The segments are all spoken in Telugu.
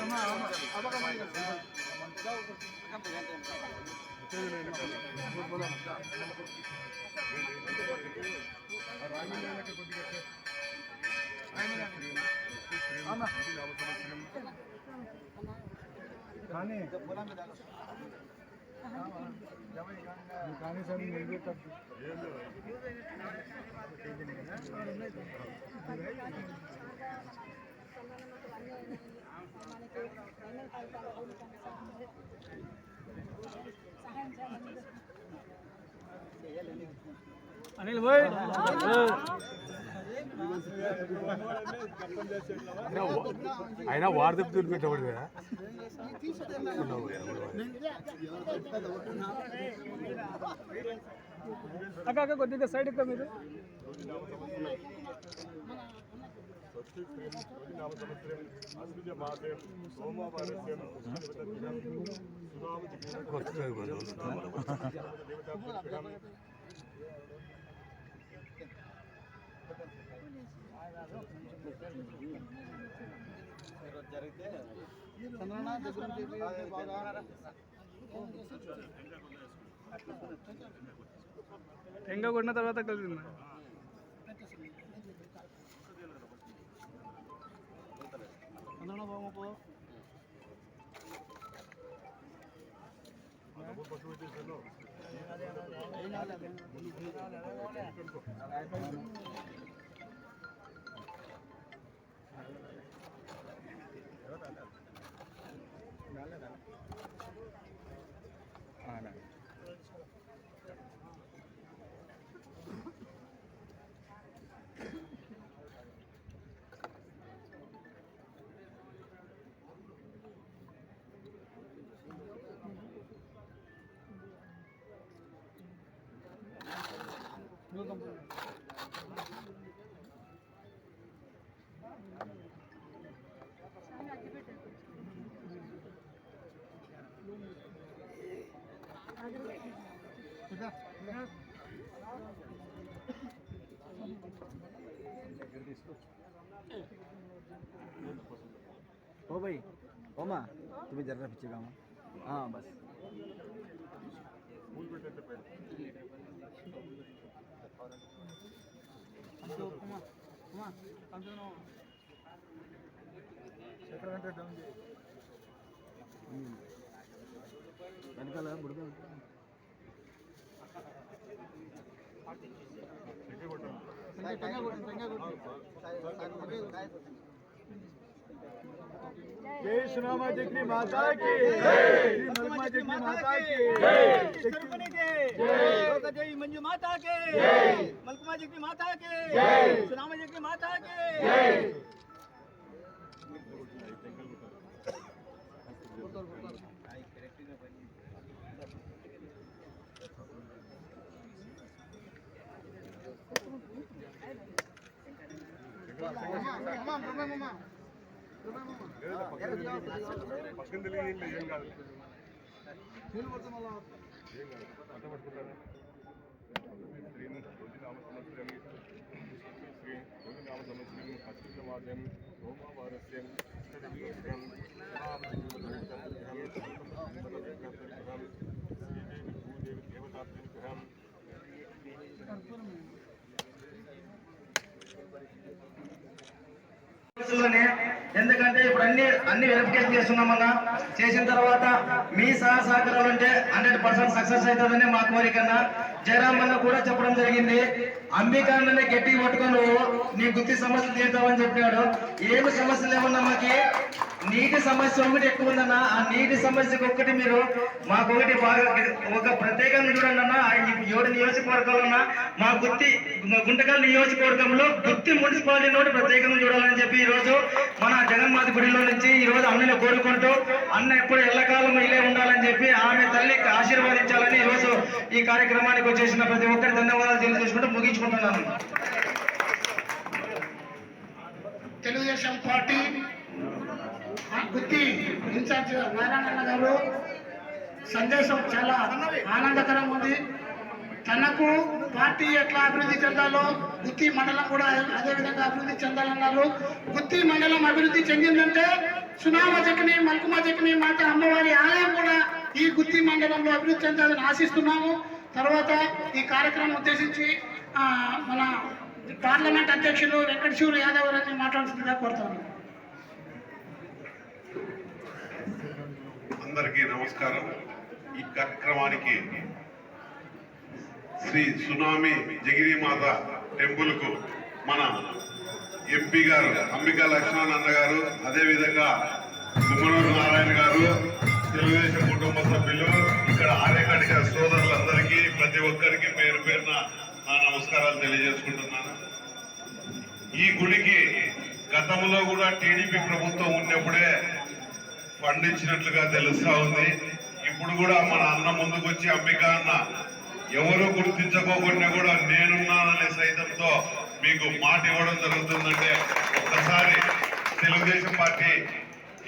ఆ, రమ్మా, రమ్మా. అబ్బక మరి తప్పు అనిల్ భాయ్ అయినా వారు చెప్తూ పెట్టబడి కదా. అక్క అక్క కొద్దిగా సైడ్ ఎక్కువ మీరు. టెంగా కొట్టిన తర్వాత కలిసింది ¿Cuándo nos vamos todos? Vamos a subir. ओ भाई ओ माँ तुम्हें जरा पीछे का माँ हाँ बस వెనకాల जय सुनामा जिग्री माता की जय। माता की। जय। जय। मंजू माता के। मलकुमा जिग्री माता के। सुनामा जिग्री माता के। మంజు మాతా కే మల్కుమా జగ్ని మాతా కే సునామ జగ్ని మాతా కే రోజుల్లోనే ఎందుకంటే ఇప్పుడు అన్ని అన్ని వెరిఫికేషన్ చేస్తున్నామన్నా చేసిన తర్వాత మీ సహా సహకారాలు ఉంటే హండ్రెడ్ పర్సెంట్ సక్సెస్ అవుతుందని మా కోరికన్నా జయరామ్ అన్న కూడా చెప్పడం జరిగింది. అంబికాన్ననే గట్టి పట్టుకొని నువ్వు నీ గుత్తి సమస్యలు తీరుతావని చెప్పాడు ఏమి సమస్యలు ఏమన్నా మాకి? నీటి సమస్య ఒకటి ఎక్కువ ఉందన్న ఆ నీటి సమస్యకు ఒక్కటి మీరు మాకు ఒకటి బాగా ఒక ప్రత్యేకంగా చూడండి అన్న ఏడు నియోజకవర్గాలన్నా మా గుత్తి గుంటకల్ నియోజకవర్గంలో గుత్తి మున్సిపాలిటీ నోటి ప్రత్యేకంగా చూడాలని చెప్పి ఈరోజు మన జగన్మాత గుడిలో నుంచి ఈరోజు అన్నని కోరుకుంటూ అన్న ఎప్పుడు ఎల్లకాలం ఇల్లే ఉండాలని చెప్పి ఆమె తల్లికి ఆశీర్వదించాలని ఈ రోజు ఈ కార్యక్రమానికి వచ్చేసిన ప్రతి ఒక్కరి ధన్యవాదాలు తెలియజేసుకుంటూ ముగించుకుంటున్నాను. Telugu Desam party Gutti incharge Narayana garu. సందేశం చాలా ఆనందకరంగా ఉంది. తనకు పార్టీ ఎట్లా అభివృద్ధి చెందాలో గుత్తి మండలం కూడా అదేవిధంగా అభివృద్ధి చెందాలన్నారు. గుత్తి మండలం అభివృద్ధి చెందిందంటే సునామ జకని మల్కుమ జకని మాత అమ్మవారి ఆలయం కూడా ఈ గుత్తి మండలంలో అభివృద్ధి చెందాలని ఆశిస్తున్నాము. తర్వాత ఈ కార్యక్రమం ఉద్దేశించి మన పార్లమెంట్ అధ్యక్షులు వెంకటశివులు యాదవ్ గారిని మాట్లాడుతుందిగా కోరుతాను అందరికీ నమస్కారం. ఈ కార్యక్రమానికి శ్రీ సునామీ జగిరిమాత టెంపుల్కు మన ఎంపీ గారు అంబికా లక్ష్మణ్ గారు అదేవిధంగా గుమ్మనూరు నారాయణ గారు తెలుగుదేశం కుటుంబ సభ్యులు ఇక్కడ ఆర్యకటిక సోదరులందరికీ ప్రతి ఒక్కరికి పేరు పేరున నా నమస్కారాలు తెలియజేసుకుంటున్నాను. ఈ గుడికి గతంలో కూడా టీడీపీ ప్రభుత్వం ఉన్నప్పుడే పండించినట్లుగా తెలుస్తా ఉంది. ఇప్పుడు కూడా మన అన్న ముందుకు వచ్చి అంబిక అన్న ఎవరు గుర్తించకోకుండా కూడా నేనున్నాననే సైతంతో మీకు మాట ఇవ్వడం జరుగుతుందంటే ఒక్కసారి తెలుగుదేశం పార్టీ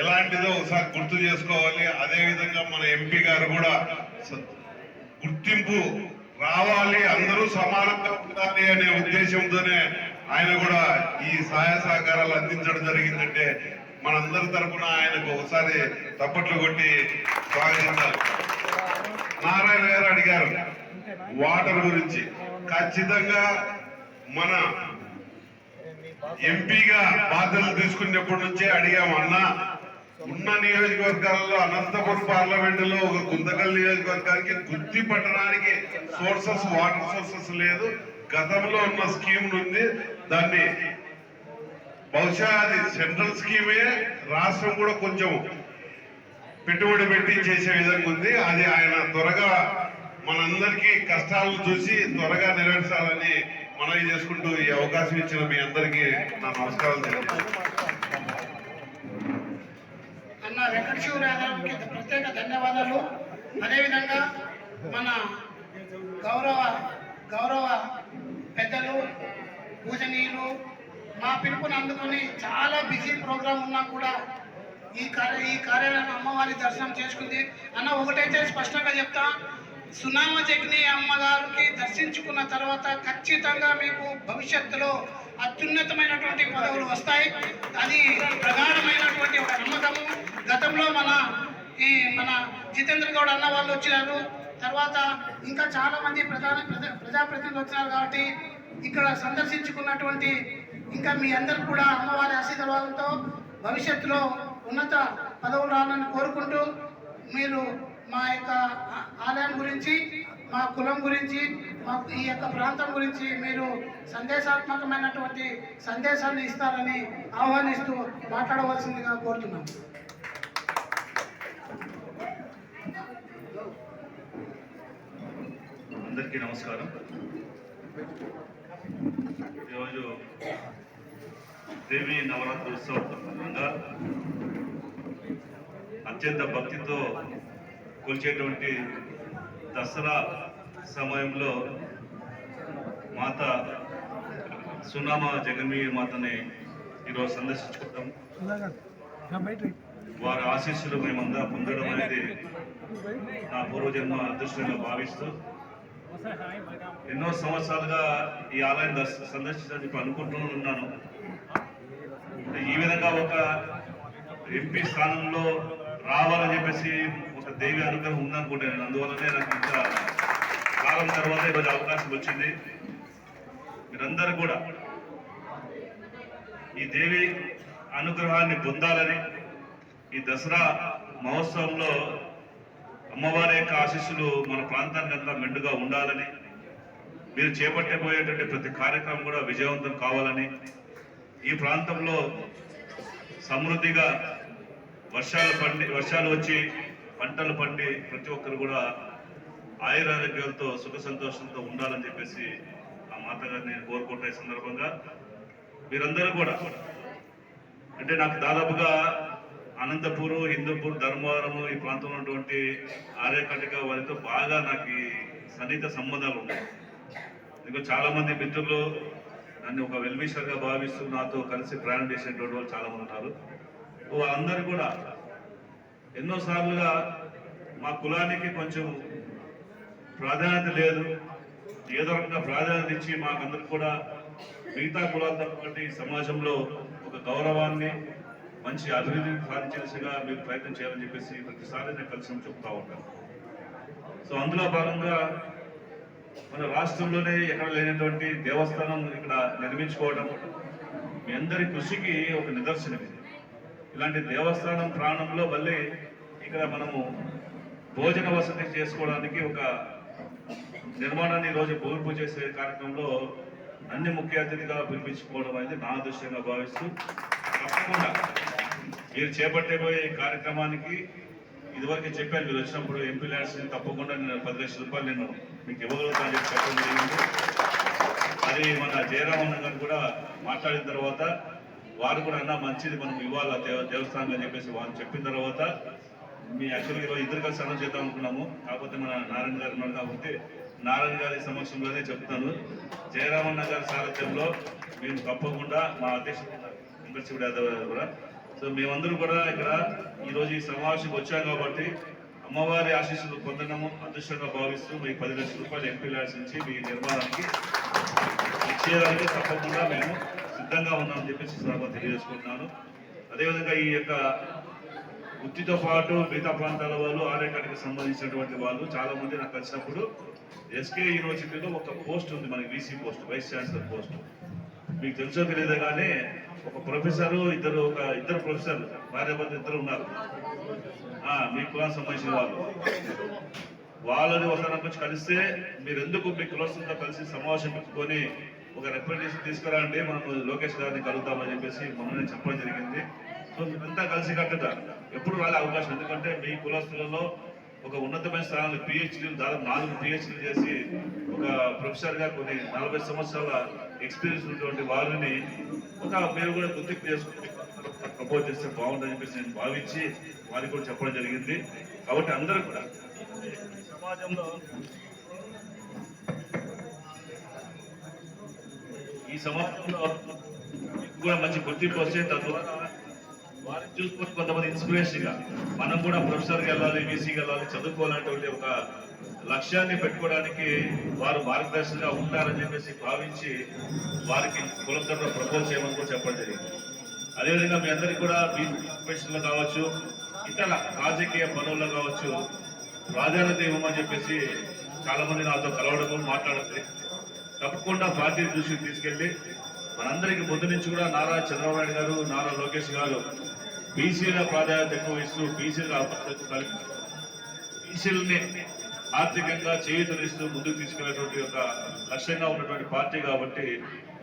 ఎలాంటిదో ఒకసారి గుర్తు చేసుకోవాలి. అదేవిధంగా మన ఎంపీ గారు కూడా గుర్తింపు రావాలి. అందరూ సమానంగా ఉండాలి అనే ఉద్దేశంతోనే ఆయన కూడా ఈ సహాయ సహకారాలు అందించడం జరిగిందంటే మనందరి తరపున ఆయనకు ఒకసారి తప్పట్లు కొట్టి స్వాగతించాలి. నారాయణ గారు అడిగారు వాటర్ గురించి ఖచ్చితంగా మన ఎంపీగా బాధ్యతలు తీసుకునేప్పటి నుంచే అడిగామన్నా ఉన్న నియోజకవర్గాల్లో అనంతపురం పార్లమెంట్లో ఒక గుంతకల్ నియోజకవర్గానికి గుత్తి పట్టడానికి సోర్సెస్ వాటర్ సోర్సెస్ లేదు. గతంలో ఉన్న స్కీమ్ ఉంది దాన్ని బహుశా అది సెంట్రల్ స్కీమే రాష్ట్రం కూడా కొంచెం పెట్టుబడి పెట్టి చేసే విధంగా ఉంది. అది ఆయన త్వరగా మనందరికీ కష్టాలను చూసి త్వరగా నెరవేర్చాలని మనవి చేసుకుంటూ ఈ అవకాశం ఇచ్చిన మీ అందరికీ నా నమస్కారాలు అన్న వెంకటశివ యాదవ్కి ప్రత్యేక ధన్యవాదాలు. అదేవిధంగా మన గౌరవ గౌరవ పెద్దలు పూజనీయులు మా పిలుపుని అందుకొని చాలా బిజీ ప్రోగ్రాం ఉన్నా కూడా ఈ కార్య ఈ కార్యాలయం అమ్మవారి దర్శనం చేసుకుంది. అన్న ఒకటైతే స్పష్టంగా చెప్తా సునామ జగ్ని అమ్మగారికి దర్శించుకున్న తర్వాత ఖచ్చితంగా మీకు భవిష్యత్తులో అత్యున్నతమైనటువంటి పదవులు వస్తాయి. అది ప్రగాఢమైనటువంటి ఒక నమ్మకము. గతంలో మన ఈ మన జితేంద్ర గౌడ్ అన్న వాళ్ళు వచ్చినారు. తర్వాత ఇంకా చాలామంది ప్రధాన ప్రజా ప్రజాప్రతినిధులు వచ్చినారు కాబట్టి ఇక్కడ సందర్శించుకున్నటువంటి ఇంకా మీ అందరు కూడా అమ్మవారి ఆశీర్వాదంతో భవిష్యత్తులో ఉన్నత పదవులు రావాలని కోరుకుంటూ మీరు మా యొక్క ఆలయం గురించి మా కులం గురించి మా ఈ యొక్క ప్రాంతం గురించి మీరు సందేశాత్మకమైనటువంటి సందేశాన్ని ఇస్తారని ఆహ్వానిస్తూ మాట్లాడవలసిందిగా కోరుతున్నాం. అందరికీ నమస్కారం. ఈరోజు దేవి నవరాత్రి ఉత్సవం సందర్భంగా అత్యంత భక్తితో కొలిచేటువంటి దసరా సమయంలో మాత సునామ జగన్మీ మాతని ఈరోజు సందర్శించుకుంటాం. వారి ఆశీస్సులు మేమందరం పొందడం అనేది నా పూర్వజన్మ అదృష్టంగా భావిస్తూ ఎన్నో సంవత్సరాలుగా ఈ ఆలయం దర్శ సందర్శించాలని అనుకుంటూ ఉన్నాను. ఈ విధంగా ఒక ఎంపీ స్థానంలో రావాలని చెప్పేసి ఒక దేవి అనుగ్రహం ఉందనుకుంటాను అందువల్లనే నాకు ఇంత కాలం తర్వాత ఈరోజు అవకాశం వచ్చింది. మీరందరూ కూడా ఈ దేవి అనుగ్రహాన్ని పొందాలని ఈ దసరా మహోత్సవంలో అమ్మవారి యొక్క ఆశీస్సులు మన ప్రాంతానికి అంతా మెండుగా ఉండాలని మీరు చేపట్టబోయేటువంటి ప్రతి కార్యక్రమం కూడా విజయవంతం కావాలని ఈ ప్రాంతంలో సమృద్ధిగా వర్షాలు పండి వర్షాలు వచ్చి పంటలు పండి ప్రతి ఒక్కరు కూడా ఆయురారోగ్యాలతో సుఖ సంతోషంతో ఉండాలని చెప్పేసి ఆ మాతగారిని కోరుకుంటున్న సందర్భంగా. మీరందరూ కూడా అంటే నాకు దాదాపుగా అనంతపూరు హిందూపూర్ ధర్మవరం ఈ ప్రాంతంలో ఉన్నటువంటి ఆర్యకటిక వారితో బాగా నాకు ఈ సన్నిహిత సంబంధాలు ఉన్నాయి. ఇంకా చాలామంది మిత్రులు నన్ను ఒక వెల్విషర్గా భావిస్తూ నాతో కలిసి ప్రయాణం చేసేటువంటి వాళ్ళు చాలామంది ఉన్నారు. వాళ్ళందరూ కూడా ఎన్నోసార్లుగా మా కులానికి కొంచెం ప్రాధాన్యత లేదు. ఏదో రకంగా ప్రాధాన్యత ఇచ్చి మాకందరికి కూడా మిగతా కులాలతో ఈ సమాజంలో ఒక గౌరవాన్ని మంచి అభివృద్ధిని సాధించే దిశగా మీరు ప్రయత్నం చేయాలని చెప్పేసి ప్రతిసారి నేను కలిసి చెప్తా ఉంటాను. సో అందులో భాగంగా మన రాష్ట్రంలోనే ఎక్కడ లేనటువంటి దేవస్థానం ఇక్కడ నిర్మించుకోవడం మీ అందరి కృషికి ఒక నిదర్శనం ఇది. ఇలాంటి దేవస్థానం ప్రాణంలో మళ్ళీ ఇక్కడ మనము భోజన వసతి చేసుకోవడానికి ఒక నిర్మాణాన్ని ఈరోజు భూమి పూజ చేసే కార్యక్రమంలో అన్ని ముఖ్య అతిథిగా పిలిపించుకోవడం అనేది నా అదృష్టంగా భావిస్తూ తప్పకుండా మీరు చేపట్టబోయే ఈ కార్యక్రమానికి ఇదివరకు చెప్పాను మీరు వచ్చినప్పుడు ఎంపీ ల్యాండ్స్ తప్పకుండా నేను పది లక్షల రూపాయలు నేను మీకు ఇవ్వగలుగుతాను చెప్పి చెప్పడం జరిగింది. అది మన జయరామన్న గారు కూడా మాట్లాడిన తర్వాత వారు కూడా అన్న మంచిది మనం ఇవ్వాలి దేవ దేవస్థానం అని చెప్పేసి వారు చెప్పిన తర్వాత మీ యాక్చువల్గా ఈరోజు ఇద్దరు కలిసి అనౌన్స్ చేద్దాం అనుకున్నాము. కాకపోతే మన నారాయణ గారు ఉన్నారు కాబట్టి నారాయణ గారి సమక్షంలోనే చెప్తాను. జయరామన్న గారి సారథ్యంలో మేము తప్పకుండా మా అధ్యక్షుడు వెంకటశివుడు యాదవ్ గారు కూడా. సో మేమందరూ కూడా ఇక్కడ ఈరోజు ఈ సమావేశం వచ్చాం కాబట్టి అమ్మవారి ఆశీస్సులు పొందడము అదృష్టంగా భావిస్తూ మీ పది లక్షల రూపాయలు ఎంపీ ల్యాడ్స్ నుంచి మీ నిర్మాణానికి ఇచ్చేదానికి తప్పకుండా మేము సిద్ధంగా ఉన్నామని చెప్పేసి సందర్భంగా తెలియజేసుకుంటున్నాను. అదేవిధంగా ఈ యొక్క వృత్తితో పాటు మిగతా ప్రాంతాల వాళ్ళు ఆర్యకాటికి సంబంధించినటువంటి వాళ్ళు చాలా మంది నాకు కలిసినప్పుడు ఎస్కే యూనివర్సిటీలో ఒక పోస్ట్ ఉంది మనకి VC post vice chancellor post. మీకు తెలుసో తెలియదు కానీ ఒక ప్రొఫెసర్ ఇద్దరు ఒక ఇద్దరు ప్రొఫెసర్ భార్యాభర్త ఇద్దరు ఉన్నారు. మీ కులానికి సంబంధించిన వాళ్ళు. వాళ్ళని ఒకసారి వచ్చి కలిస్తే మీరు ఎందుకు మీ కులస్తులతో కలిసి సమావేశం పెట్టుకొని ఒక రిప్రజెంటేషన్ తీసుకురండి మనం లోకేష్ గారిని కలుగుతామని చెప్పేసి మమ్మల్ని చెప్పడం జరిగింది. సో మీరంతా కలిసి కట్టుగా ఎప్పుడు వాళ్ళే అవకాశం. ఎందుకంటే మీ కులస్తులలో ఒక ఉన్నతమైన స్థానంలో పిహెచ్డీలు దాదాపు నాలుగు పిహెచ్డీలు చేసి ఒక ప్రొఫెసర్గా కొన్ని నలభై సంవత్సరాల ఎక్స్పీరియన్స్ ఉన్నటువంటి వారిని ఒక మీరు కూడా గుర్తింపు చేసుకుని ప్రపోజ్ చేస్తే బాగుంటుందని చెప్పేసి నేను భావించి వారికి కూడా చెప్పడం జరిగింది. కాబట్టి అందరూ కూడా ఈ సమాజంలో ఈ సమాజంలో కూడా మంచి గుర్తింపు వస్తే తద్వారా వారిని చూసుకొని కొంతమంది ఇన్స్పిరేషన్గా మనం కూడా ప్రొఫెసర్ వెళ్ళాలి బీసీకి వెళ్ళాలి చదువుకోవాలనేటువంటి ఒక లక్ష్యాన్ని పెట్టుకోవడానికి వారు మార్గదర్శకంగా ఉంటారని చెప్పేసి భావించి వారికి కులకర్ర ప్రపోజ్ చేయమని కూడా చెప్పడం జరిగింది. అదేవిధంగా మీ అందరికీ కూడా కార్పొరేషన్లో కావచ్చు ఇతర రాజకీయ పనుల్లో కావచ్చు ప్రాధాన్యత ఇవ్వమని చెప్పేసి చాలా మంది నాతో కలవడము మాట్లాడుతుంది తప్పకుండా పార్టీ దృష్టికి తీసుకెళ్ళి మనందరికీ ముందు నుంచి కూడా నారా చంద్రబాబు నాయుడు గారు నారా లోకేష్ గారు బీసీల ప్రాధాన్యత ఎక్కువ ఇస్తూ బీసీల అభివృద్ధి బీసీలని ఆర్థికంగా చేయూతనిస్తూ ముందుకు తీసుకెళ్ళేటువంటి ఒక లక్ష్యంగా ఉన్నటువంటి పార్టీ కాబట్టి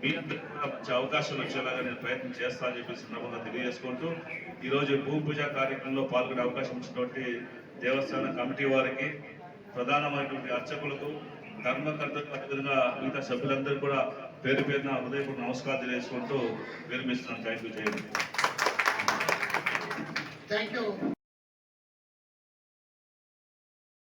మీ అందరికీ కూడా మంచి అవకాశాలు వచ్చేలాగా నేను ప్రయత్నం చేస్తా అని చెప్పి సందర్భంగా తెలియజేసుకుంటూ ఈరోజు భూమి పూజ కార్యక్రమంలో పాల్గొనే అవకాశం ఇచ్చినటువంటి దేవస్థాన కమిటీ వారికి ప్రధానమైనటువంటి అర్చకులకు ధర్మకర్తలకు అదేవిధంగా మిగతా సభ్యులందరూ కూడా పేరు పేరున హృదయపూర్వక నమస్కారం తెలియజేసుకుంటూ విరమిస్తున్నాను. థ్యాంక్ యూ చేయండి థ్యాంక్ యూ